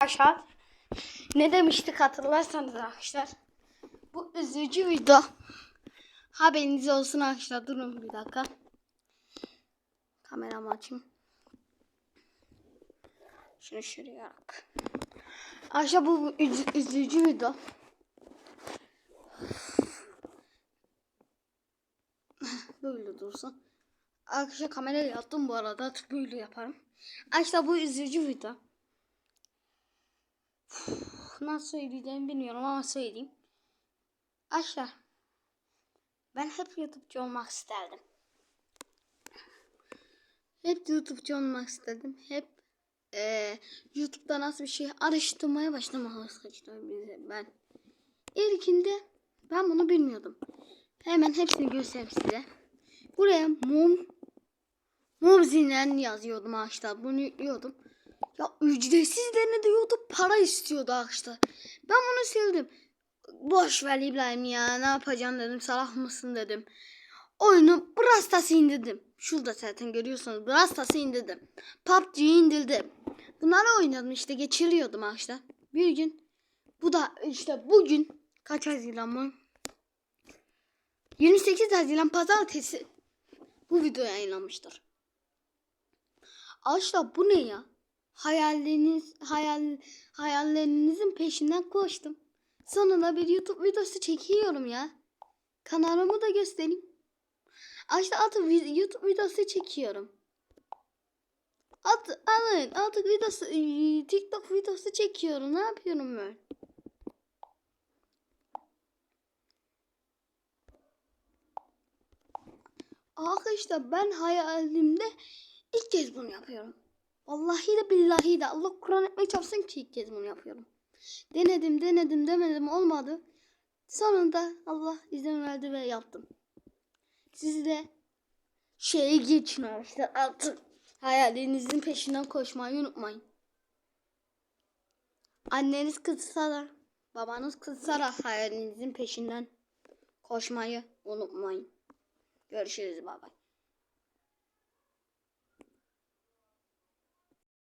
Arkadaşlar ne demiştik hatırlarsanız arkadaşlar. Bu üzücü video. Haberiniz olsun arkadaşlar. Durun bir dakika. Kameramı açayım. Şunu şuraya bak. Arkadaşlar bu üz- üzücü video. Böyle dursun. Arkadaşlar kamerayı yaptım bu arada. Böyle yaparım. Arkadaşlar bu üzücü video. Nasıl söyleyeceğimi bilmiyorum ama söyleyeyim. Arkadaşlar ben hep YouTube'cu olmak isterdim. Hep YouTube'cu olmak istedim. Hep eee YouTube'da nasıl bir şey araştırmaya başlamak istedim ben. İlkinde ben bunu bilmiyordum. Hemen hepsini göstereyim size. Buraya mum Mobzilen yazıyordum arkadaşlar. Bunu yüklüyordum. Ya ücretsiz de diyordu para istiyordu arkadaşlar. Ben bunu sildim. Boş ver İbrahim ya ne yapacaksın dedim. Salak mısın dedim. Oyunu Brastas'ı indirdim. Şurada zaten görüyorsunuz. Brastas'ı indirdim. PUBG'yi indirdim. Bunları oynadım işte geçiriyordum arkadaşlar. Bir gün bu da işte bugün kaç Haziran mı? 28 Haziran pazartesi bu video yayınlanmıştır. Arkadaşlar bu ne ya? Hayalleriniz hayal hayallerinizin peşinden koştum. Sonunda bir YouTube videosu çekiyorum ya. Kanalımı da göstereyim. Arkadaşlar artık YouTube videosu çekiyorum. At, alın artık videosu ıı, TikTok videosu çekiyorum. Ne yapıyorum ben? Arkadaşlar ben hayalimde ilk kez bunu yapıyorum. Vallahi de billahi de Allah Kur'an etmeyi çarpsın ki ilk kez bunu yapıyorum. Denedim denedim denedim olmadı. Sonunda Allah izin verdi ve yaptım. Siz de şeye geçin arkadaşlar artık hayalinizin peşinden koşmayı unutmayın. Anneniz kızsa da babanız kızsa da hayalinizin peşinden koşmayı unutmayın. Görüşürüz baba.